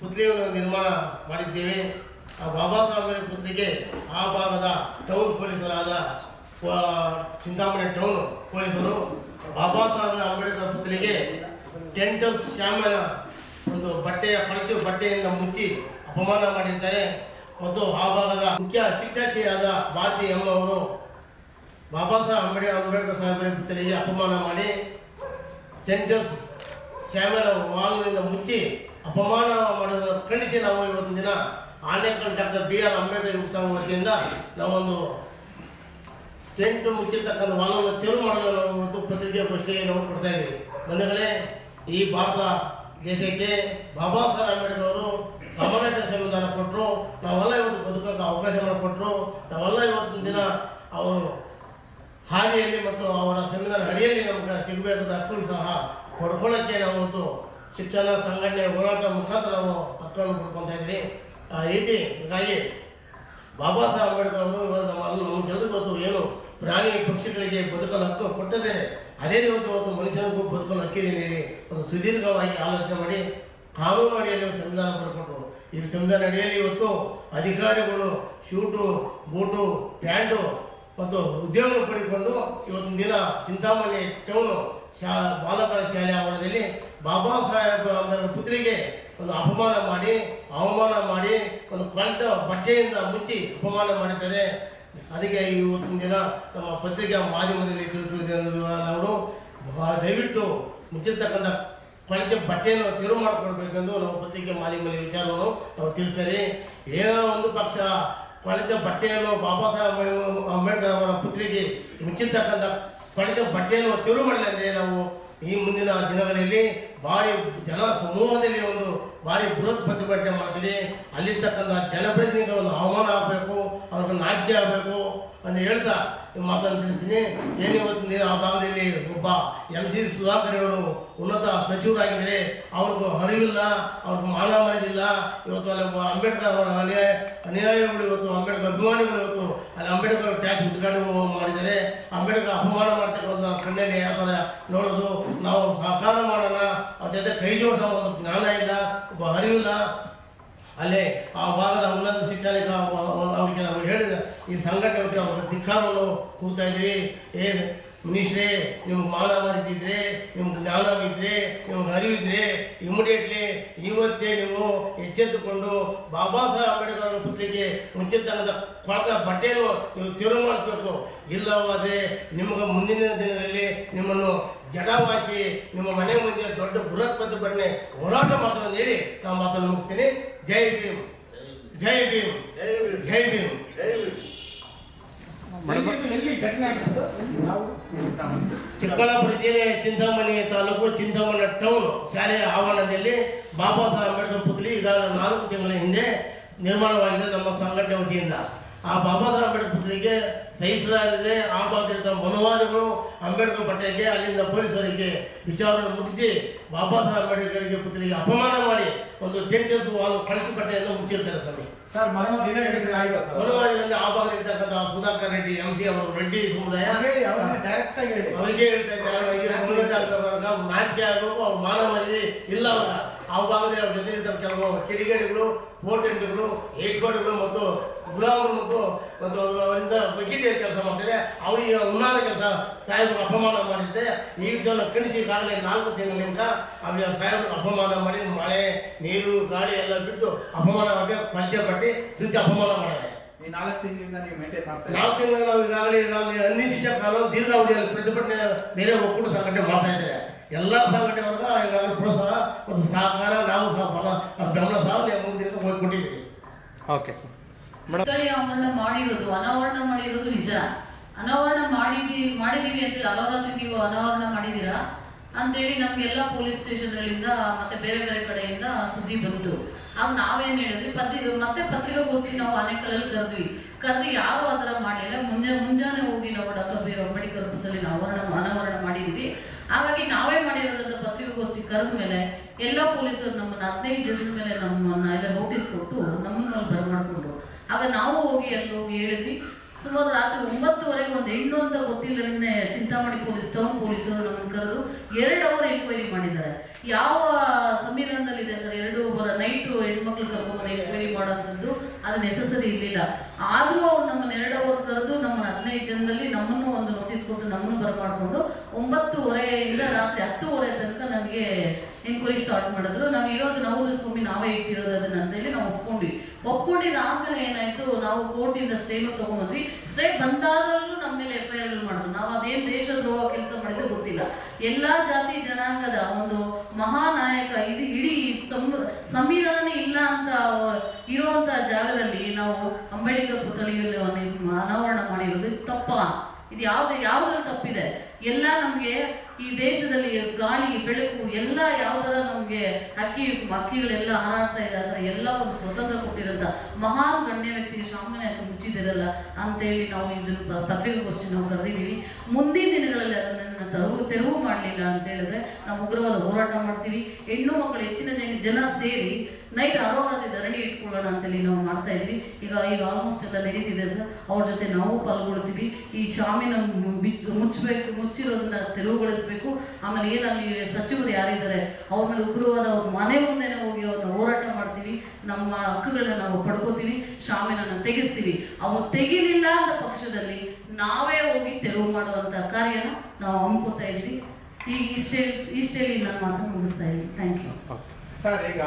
ಪುತ್ಲಿಯನ್ನು ನಿರ್ಮಾಣ ಮಾಡಿದ್ದೇವೆ. ಆ ಬಾಬಾ ಸಾಹೇಬ್ ಅಂಬೇಡ್ಕರ್ ಪುತ್ಲಿಗೆ ಆ ಭಾಗದ ಟೌನ್ ಪೊಲೀಸರಾದ ಚಿಂತಾಮಣಿ ಟೌನ್ ಪೊಲೀಸರು, ಬಾಬಾ ಸಾಹೇಬ್ ಅಂಬೇಡ್ಕರ್ ಪುತ್ಲಿಗೆ ಟೆಂಟ್ ಶ್ಯಾಮನ ಒಂದು ಬಟ್ಟೆಯ, ಪಂಚು ಬಟ್ಟೆಯಿಂದ ಮುಚ್ಚಿ ಅಪಮಾನ ಮಾಡಿದ್ದಾರೆ. ಮತ್ತು ಆ ಭಾಗದ ಮುಖ್ಯ ಶಿಕ್ಷಕಿಯಾದ ಭಾರತಿ ಎಂ ಅವರು ಬಾಬಾ ಸಾಹೇಬ್ ಅಂಬೇಡ್ಕರ್ ಅಂಬೇಡ್ಕರ್ ಸಾಹೇಬರ ಪುತ್ಲಿಗೆ ಅಪಮಾನ ಮಾಡಿ ಟೆಂಟ್ ಶ್ಯಾಮನ ವಾಹನದಿಂದ ಮುಚ್ಚಿ ಅಪಮಾನ ಮಾಡೋದನ್ನು ಖಂಡಿಸಿ ನಾವು ಇವತ್ತಿನ ದಿನ Anekal doctor B R Ambedkar ಸಂಘ ವತಿಯಿಂದ ನಾವೊಂದು ಟೆಂಟ್ ಮುಚ್ಚಿರ್ತಕ್ಕಂಥ ವಾಹನವನ್ನು ತೆರವು ಮಾಡಲು ನಾವು ಇವತ್ತು ಪತ್ರಿಕೆಗೋಷ್ಠಿಗೆ ನಾವು ಕೊಡ್ತಾ ಇದ್ದೀವಿ. ಬಂಧುಗಳೇ, ಈ ಭಾರತ ದೇಶಕ್ಕೆ ಬಾಬಾ ಸಾಹೇಬ್ ಅಂಬೇಡ್ಕರ್ ಅವರು ಸಮಾನತೆ ಸಂವಿಧಾನ ಕೊಟ್ಟರು. ನಾವೆಲ್ಲ ಇವತ್ತು ಬದುಕೋಕೆ ಅವಕಾಶವನ್ನು ಕೊಟ್ಟರು. ನಾವೆಲ್ಲ ಇವತ್ತಿನ ದಿನ ಅವರು ಹಾದಿಯಲ್ಲಿ ಮತ್ತು ಅವರ ಸಂವಿಧಾನ ಅಡಿಯಲ್ಲಿ ನಮ್ಗೆ ಸಿಗಬೇಕಾದ ಹಕ್ಕನ್ನು ಸಹ ಪಡ್ಕೊಳ್ಳೋಕ್ಕೆ ನಾವು ಇವತ್ತು ಶಿಕ್ಷಣ ಸಂಘಟನೆ ಹೋರಾಟ ಮುಖಾಂತರ ನಾವು ಪತ್ರವನ್ನು ಪಡ್ಕೊತಾ ಇದ್ರಿ ಆ ರೀತಿ ಹೀಗಾಗಿ ಬಾಬಾ ಸಾಹೇಬ್ ಅಂಬೇಡ್ಕರ್ ಅವರು ಇವಾಗ ನಮ್ಮ ನಮ್ಮ ಜನರಿಗೆ ಇವತ್ತು ಏನು ಪ್ರಾಣಿ ಪಕ್ಷಿಗಳಿಗೆ ಬದುಕಲು ಹಕ್ಕು ಕೊಟ್ಟಿದ್ದೇನೆ ಅದೇ ರೀತಿ ಇವತ್ತು ಮನುಷ್ಯನಿಗೂ ಬದುಕಲು ಹಕ್ಕಿದೆ ನೀಡಿ ಒಂದು ಸುದೀರ್ಘವಾಗಿ ಆಲೋಚನೆ ಮಾಡಿ ಕಾನೂನು ಅಡಿಯಲ್ಲಿ ಸಂವಿಧಾನ ಬರ್ಕೊಟ್ರು. ಈ ಸಂವಿಧಾನ ಅಡಿಯಲ್ಲಿ ಇವತ್ತು ಅಧಿಕಾರಿಗಳು ಶೂಟು, ಬೂಟು, ಪ್ಯಾಂಟು ಮತ್ತು ಉದ್ಯೋಗ ಪಡೆದುಕೊಂಡು ಇವತ್ತಿನ ದಿನ ಚಿಂತಾಮಣಿ ಟೌನು ಶಾ, ಬಾಲಕರ ಶಾಲೆ ಆವರಣದಲ್ಲಿ ಬಾಬಾ ಸಾಹೇಬ್ ಅಂಬೇಡ್ಕರ್ ಪುತ್ರಿಗೆ ಒಂದು ಅಪಮಾನ ಮಾಡಿ, ಅವಮಾನ ಮಾಡಿ, ಒಂದು ಕೊಂಚ ಬಟ್ಟೆಯಿಂದ ಮುಚ್ಚಿ ಅಪಮಾನ ಮಾಡಿದ್ದಾರೆ. ಅದಕ್ಕೆ ಇವತ್ತಿನ ದಿನ ನಮ್ಮ ಪತ್ರಿಕಾ ಮಾಧ್ಯಮದಲ್ಲಿ ತಿಳಿಸುವುದು ನಾವು ದಯವಿಟ್ಟು ಮುಚ್ಚಿರ್ತಕ್ಕಂಥ ಕೊಂಚ ಬಟ್ಟೆಯನ್ನು ತೆರವು ಮಾಡಿಕೊಡ್ಬೇಕೆಂದು ನಾವು ಪತ್ರಿಕೆ ಮಾಧ್ಯಮದಲ್ಲಿ ವಿಚಾರವನ್ನು ನಾವು ತಿಳಿಸಿರಿ. ಏನೋ ಒಂದು ಪಕ್ಷ ಕೊಳಚ ಬಟ್ಟೆಯನ್ನು ಬಾಬಾ ಸಾಹೇಬ್ ಅಂಬೇಡ್ಕರ್ ಅವರ ಪುತ್ರಿಗೆ ಮುಚ್ಚಿರ್ತಕ್ಕಂಥ ಕೊಳಚ ಬಟ್ಟೆಯನ್ನು ತೆರವು ಮಾಡಲಿ ಅಂದರೆ ನಾವು ಈ ಮುಂದಿನ ದಿನಗಳಲ್ಲಿ ಭಾರಿ ಜನ ಸಮೂಹದಲ್ಲಿ ಒಂದು ಭಾರಿ ಬೃಹತ್ ಪ್ರತಿಭಟನೆ ಮಾಡ್ತೀವಿ. ಅಲ್ಲಿರ್ತಕ್ಕಂಥ ಜನಪ್ರತಿನಿಧಿಗಳನ್ನು ಅವಮಾನ ಆಗಬೇಕು, ಅವ್ರಿಗೆ ನಾಚಿಕೆ ಆಗಬೇಕು ಅಂತ ಹೇಳ್ತಾ ಮಾತನ್ನು ತಿಳಿಸ್ತೀನಿ. ಏನು ನೀನು ಆ ಭಾಗದಲ್ಲಿ ಒಬ್ಬ ಎಂ ಸಿ ಸುಧಾಕರ್ ಅವರು ಉನ್ನತ ಸಚಿವರಾಗಿದ್ದರೆ ಅವ್ರಿಗೂ ಅರಿವಿಲ್ಲ, ಅವ್ರಿಗೆ ಮಾನ ಮರ್ಯಾದಿಲ್ಲ. ಇವತ್ತು ಅಲ್ಲಿ ಒಬ್ಬ ಅಂಬೇಡ್ಕರ್ ಅವರ ಅನ್ಯಾಯ, ಅನ್ಯಾಯಗಳು ಇವತ್ತು ಅಂಬೇಡ್ಕರ್ ಅಭಿಮಾನಿಗಳು ಇವತ್ತು ಅಲ್ಲಿ ಅಂಬೇಡ್ಕರ್ ಟ್ಯಾಕ್ಸ್ ಉದ್ಘಾಟನೆ ಮಾಡಿದ್ದಾರೆ. ಅಂಬೇಡ್ಕರ್ ಅಪಮಾನ ಮಾಡ್ತಕ್ಕಂಥ ಕಣ್ಣಲ್ಲಿ ಯಾವ ಥರ ನೋಡೋದು. ನಾವು ಸಹಕಾರ ಮಾಡೋಣ. ಅವ್ರ ಜೊತೆ ಕೈ ಜೋಡಿಸೋ ಒಂದು ಜ್ಞಾನ ಇಲ್ಲ, ಒಬ್ಬ ಅರಿವಿಲ್ಲ. ಅಲ್ಲೇ ಆ ಭಾಗದ ಉನ್ನತ ಶಿಕ್ಷಣಿಕ ಅವರಿಗೆ ನಾವು ಹೇಳಿದ ಈ ಸಂಘಟನೆಗೆ ಒಂದು ಧಿಕ್ಕಾರವನ್ನು ಕೂತಾ ಇದ್ರಿ ಏ ಮಿನಿಸ್ಟ್ರೇ ನಿಮ್ಗೆ ಮಾನ ಮರಿತಿದ್ರೆ ನಿಮ್ಗೆ ಜ್ಞಾನವಿದ್ರೆ ನಿಮ್ಗೆ ಅರಿವಿದ್ರೆ ಇಮಿಡಿಯೇಟ್ಲಿ ಇವತ್ತೇ ನೀವು ಎಚ್ಚೆತ್ತುಕೊಂಡು ಬಾಬಾ ಸಾಹೇಬ್ ಅಂಬೇಡ್ಕರ್ ಅವರ ಪುತ್ರಿಗೆ ಮುಂಚಿತನದ ಕೊಳಕ ಬಟ್ಟೆಯನ್ನು ನೀವು ತಿರುವು ಮಾಡಿಸ್ಬೇಕು ಇಲ್ಲವಾದರೆ ನಿಮಗೆ ಮುಂದಿನ ದಿನದಲ್ಲಿ ನಿಮ್ಮನ್ನು ಜಡವಾಗಿ ನಿಮ್ಮ ಮನೆ ಮುಂದೆ ದೊಡ್ಡ ಬೃಹತ್ ಪ್ರತಿಭಟನೆ ಹೋರಾಟ ಮಾಡೋದನ್ನು ಅಂತ ಹೇಳಿ ನಾವು ಮಾತನ್ನು ಮುಗಿಸ್ತೀನಿ. ಜೈ ಭೀಮ್. ಜೈ ಭೀಮ್. ಜೈ ಭೀಮ್. ಜೈ ಎಲ್ಲಿ ಚಿಕ್ಕಬಳ್ಳಾಪುರ ಜಿಲ್ಲೆ ಚಿಂತಾಮಣಿ ತಾಲೂಕು ಚಿಂತಾಮಣ ಟೌನ್ ಶಾಲೆಯ ಆವರಣದಲ್ಲಿ ಬಾಬಾ ಸಾಹೇಬ್ ಅಂಬೇಡ್ಕರ್ ಪುತ್ಲಿ ಈಗ ನಾಲ್ಕು ತಿಂಗಳ ಹಿಂದೆ ನಿರ್ಮಾಣವಾಗಿದೆ ನಮ್ಮ ಸಂಘಟನೆ ವತಿಯಿಂದ. ಆ ಬಾಬಾ ಸಾಹೇಬ್ ಅಂಬೇಡ್ಕರ್ ಪುತ್ಲಿಗೆ ಸಹಿಸಲಾಗಿದೆ ಆ ಭಾಗದ ಮನುವಾದಿಗಳು ಅಂಬೇಡ್ಕರ್ ಪಟ್ಟೆಗೆ ಅಲ್ಲಿಂದ ಪೊಲೀಸರಿಗೆ ವಿಚಾರವನ್ನು ಮುಟ್ಟಿಸಿ ಬಾಬಾ ಸಾಹೇಬ್ ಅಂಬೇಡ್ಕರ್ಗೆ ಪುತ್ರಿಗೆ ಅಪಮಾನ ಮಾಡಿ ಒಂದು ಟೆಂಟಸ್ ವಾಲ್ ಪಟ್ಟೆ ಬಟ್ಟೆಯನ್ನು ಮುಚ್ಚಿರ್ತಾರೆ ಸ್ವಾಮಿ. ಸರ್ ಮನುವಾದಿಗಳಿಂದ ಆ ಭಾಗದಲ್ಲಿರ್ತಕ್ಕಂಥ ಸುಧಾಕರ್ ರೆಡ್ಡಿ ಎಂ ಸಿ ಅವರು ರೆಡ್ಡಿ ಸಮುದಾಯ. ಹೇಳಿ ಅವ್ರಿಗೆ ಹೇಳ್ತಾ ಇದ್ದಾರೆ ನಾಚಿಕೆ ಆಗಬೇಕು ಅವ್ರು ಮಾನವ ಇಲ್ಲ ಅವಾಗ ಆ ಭಾಗದಲ್ಲಿ ಅವ್ರ ಜೊತೆ ಇರ್ತಾರೆ ಕೆಲವು ಕಿಡಿಗೇಡಿಗಳು ಪೋಟೆಂಟ್ಗಳು ಏಟ್ಕೋಡಿಗಳು ಮತ್ತು ಗುಲಾಮರು ಮತ್ತು ಮತ್ತು ಅವ್ರು ಅವರಿಂದ ಬಕೆಟ್ ಕೆಲಸ ಮಾಡ್ತಾರೆ. ಅವರಿಗೆ ಉನ್ನಾದ ಕೆಲಸ ಸಾಹೇಬ್ರು ಅಪಮಾನ ಮಾಡಿದ್ದೆ. ಈ ವಿಚಾರ ಕಣಿಸಿ ಈಗಾಗಲೇ ನಾಲ್ಕು ತಿಂಗಳಿಂದ ಅವ್ರಿಗೆ ಸಾಹೇಬ್ರು ಅಪಮಾನ ಮಾಡಿ ಮಳೆ ನೀರು ಗಾಳಿ ಎಲ್ಲ ಬಿಟ್ಟು ಅಪಮಾನ ಮಾಡಿ ಪಂಚೆ ಪಟ್ಟಿ ಸುತ್ತಿ ಅಪಮಾನ ಮಾಡಿದ್ದಾರೆ ಈ ನಾಲ್ಕು ತಿಂಗಳಿಂದ ನೀವು ಮೇಂಟೈನ್ ಮಾಡ್ತಾ ನಾಲ್ಕು ತಿಂಗಳು ನಾವು ಈಗಾಗಲೇ ಅನಿರ್ದಿಷ್ಟ ಕಾಲ ದೀರ್ಘಾವಧಿಯಲ್ಲಿ ಪ್ರತಿಭಟನೆ ಬೇರೆ ಒಕ್ಕೂಟ ಸಂಘಟನೆ ಮಾಡ್ತಾ ಇದ್ದಾರೆ ಎಲ್ಲ ಸಂಘಟನೆ ವರ್ಗ ಈಗಾಗಲೇ ಪ್ರೋತ್ಸಾಹ ಒಂದು ಸಹಕಾರ ನಾವು ಸಹ ಬಲ ಅದ್ರ ಬೆಂಬಲ ಸಹ ನಾವು ಮೂರು ದಿನಕ್ಕೆ ಹೋಗಿ ಕೊಟ್ಟಿದ್ದೀವಿ ಓಕೆ. ಸ್ಥಳೀಯ ಆವರಣ ಮಾಡಿರೋದು ಅನಾವರಣ ಮಾಡಿರೋದು ನಿಜ. ಅನಾವರಣ ಮಾಡಿದೀವಿ ಮಾಡಿದೀವಿ ಅಂತ ಹಲವರಾತ್ರಿ ನೀವು ಅನಾವರಣ ಮಾಡಿದ್ದೀರಾ? ಅಂತೇಳಿ ನಮ್ಗೆಲ್ಲ ಪೊಲೀಸ್ ಸ್ಟೇಷನ್ಗಳಿಂದ ಮತ್ತೆ ಬೇರೆ ಬೇರೆ ಕಡೆಯಿಂದ ಸುದ್ದಿ ಬಂತು. ಆಗ ನಾವೇನ್ ಹೇಳಿದ್ವಿ ಪತ್ರಿ ಮತ್ತೆ ಪತ್ರಿಕಾಗೋಷ್ಠಿ ನಾವು ಆನೇಕಲಲ್ಲಿ ಕರೆದ್ವಿ. ಕರೆದು ಯಾರು ಆ ಥರ ಮಾಡಲಿಲ್ಲ ಮುಂಜಾ ಮುಂಜಾನೆ ಹೋಗಿ ನಾವು ಡಾಕ್ಟರ್ ಬಿ ಆರ್ ಅಂಬೇಡ್ಕರ್ ನಾವು ಅನಾವರಣ ಅನಾವರಣ ಮಾಡಿದೀವಿ ಹಾಗಾಗಿ ನಾವೇ ಕರೆದ ಮೇಲೆ ಎಲ್ಲ ಪೊಲೀಸರು ನಮ್ಮನ್ನ ಹದಿನೈದು ಜನದ ಮೇಲೆ ನಮ್ಮನ್ನ ಎಲ್ಲ ನೋಟಿಸ್ ಕೊಟ್ಟು ನಮ್ಮನ್ನ ಮೇಲೆ ಬರಮಾಡ್ಕೊಂಡ್ರು ಆಗ ನಾವು ಹೋಗಿ ಅಲ್ಲಿ ಹೋಗಿ ಹೇಳಿದ್ವಿ. ಸುಮಾರು ರಾತ್ರಿ ಒಂಬತ್ತುವರೆಗೆ ಒಂದು ಹೆಣ್ಣು ಅಂತ ಗೊತ್ತಿಲ್ಲ ನಿನ್ನೆ ಚಿಂತಾಮಣಿ ಪೊಲೀಸ್ ಟೌನ್ ಪೊಲೀಸರು ನಮ್ಮನ್ನು ಕರೆದು ಎರಡು ಅವರ್ ಎನ್ಕ್ವೈರಿ ಮಾಡಿದ್ದಾರೆ. ಯಾವ ಸಂವಿಧಾನದಲ್ಲಿದೆ ಸರ್ ಎರಡು ಅವರ ನೈಟು ಹೆಣ್ಮಕ್ಳು ಕರ್ಕೊಂಡ್ಬಂದು ಎನ್ಕ್ವೈರಿ ಮಾಡೋದ್ರದ್ದು? ಅದು ನೆಸಸರಿ ಇರಲಿಲ್ಲ. ಆದರೂ ಅವ್ರು ನಮ್ಮ ನೆರಡವರು ಕರೆದು ನಮ್ಮನ್ನ ಹದಿನೈದು ಜನದಲ್ಲಿ ನಮ್ಮನ್ನು ಒಂದು ನೋಟಿಸ್ ಕೊಟ್ಟು ನಮ್ಮನ್ನು ಬರಮಾಡಿಕೊಂಡು ಒಂಬತ್ತುವರೆಯಿಂದ ರಾತ್ರಿ ಹತ್ತುವರೆ ತನಕ ನನಗೆ ಎಂಕ್ವೈರಿ ಸ್ಟಾರ್ಟ್ ಮಾಡಿದ್ರು. ನಾವು ಇರೋದು ನಾವು ಸ್ವಾಮಿ, ನಾವೇ ಇಟ್ಟಿರೋದು ಅದನ್ನ ಅಂತೇಳಿ ನಾವು ಒಪ್ಕೊಂಡ್ವಿ. ಒಪ್ಕೊಂಡಿದ್ದಾದ್ಮೇಲೆ ಏನಾಯ್ತು, ನಾವು ಕೋರ್ಟಿಂದ ಸ್ಟೇನು ತಗೊಂಬಂದ್ವಿ. ಸ್ಟೇ ಬಂದಾಗಲೂ ನಮ್ಮ ಮೇಲೆ ಎಫ್ ಐ ಆರ್ ಮಾಡಿದ್ರು. ನಾವು ಅದೇನು ದೇಶದ್ರೋಹ ಕೆಲಸ ಮಾಡಿದ್ರೆ ಗೊತ್ತಿಲ್ಲ. ಎಲ್ಲಾ ಜಾತಿ ಜನಾಂಗದ ಒಂದು ಮಹಾನಾಯಕ, ಇದು ಇಡೀ ಸಂವಿಧಾನ ಇಲ್ಲ ಅಂತ ಇರುವಂತ ಜಾಗದಲ್ಲಿ ನಾವು ಅಂಬೇಡ್ಕರ್ ಪುತ್ಥಳಿಯಲ್ಲಿ ಅನಾವರಣ ಇದು ತಪ್ಪಾ? ಇದು ಯಾವ್ದು, ಯಾವ್ದ್ರಲ್ಲಿ ತಪ್ಪಿದೆ? ಎಲ್ಲ ನಮ್ಗೆ ಈ ದೇಶದಲ್ಲಿ ಗಾಳಿ, ಬೆಳಕು, ಎಲ್ಲ ಯಾವ್ದರ ನಮ್ಗೆ ಅಕ್ಕಿ, ಅಕ್ಕಿಗಳೆಲ್ಲ ಹಾರಾಡ್ತಾ ಇದೆ ಅಂದ್ರೆ ಎಲ್ಲ ಒಂದು ಸ್ವತಂತ್ರ ಕೊಟ್ಟಿರಂತ ಮಹಾನ್ ಗಣ್ಯ ವ್ಯಕ್ತಿ ಶಾಮನೆ ಯಾಕೆ ಮುಚ್ಚಿದಿರಲ್ಲ ಅಂತೇಳಿ ನಾವು ಇದನ್ನ ಪತ್ರಿಕಾಗೋಷ್ಠಿ ನಾವು ಕರೆದಿದ್ದೀವಿ. ಮುಂದಿನ ದಿನಗಳಲ್ಲಿ ಅದನ್ನ ತೆರವು ತೆರವು ಮಾಡಲಿಲ್ಲ ಅಂತ ಹೇಳಿದ್ರೆ ನಾವು ಉಗ್ರವಾದ ಹೋರಾಟ ಮಾಡ್ತೀವಿ. ಹೆಣ್ಣು ಮಕ್ಕಳು ಹೆಚ್ಚಿನ ಜನ ಸೇರಿ ನೈಟ್ ಅರೋರಾದಿ ಧರಣಿ ಇಟ್ಕೊಳ್ಳೋಣ ಅಂತೇಳಿ ನಾವು ಮಾಡ್ತಾ ಇದ್ವಿ. ಈಗ ಈಗ ಆಲ್ಮೋಸ್ಟ್ ಎಲ್ಲ ನಡೀತಿದೆ ಸರ್. ಅವ್ರ ಜೊತೆ ನಾವು ಪಾಲ್ಗೊಳ್ತೀವಿ. ಈ ಶಾಮಿನ ಮು- ಮುಚ್ಚಬೇಕು ಮುಚ್ಚಿರೋದನ್ನ ತೆರವುಗೊಳಿಸಬೇಕು. ಆಮೇಲೆ ಏನಲ್ಲಿ ಸಚಿವರು ಯಾರಿದ್ದಾರೆ, ಅವ್ರ ಮೇಲೆ ಉಗ್ರವಾದ ಅವ್ರ ಮನೆ ಮುಂದೆನೇ ಹೋಗಿ ಅವ್ರನ್ನ ಹೋರಾಟ ಮಾಡ್ತೀವಿ. ನಮ್ಮ ಹಕ್ಕುಗಳನ್ನ ನಾವು ಪಡ್ಕೋತೀವಿ. ಶಾಮಿನನ್ನ ತೆಗೆಸ್ತೀವಿ. ಅವ್ರು ತೆಗಿಲಿಲ್ಲ ಅಂತ ಪಕ್ಷದಲ್ಲಿ ನಾವೇ ಹೋಗಿ ತೆರವು ಮಾಡುವಂಥ ಕಾರ್ಯನ ನಾವು ಹಮ್ಕೋತಾ ಇದ್ವಿ. ಈಗ ಇಷ್ಟೇ ಇಷ್ಟೇ ನಾನು ಮಾತು ಮುಗಿಸ್ತಾ ಇದ್ದೀನಿ. ಥ್ಯಾಂಕ್ ಯು ಸರ್, ಈಗ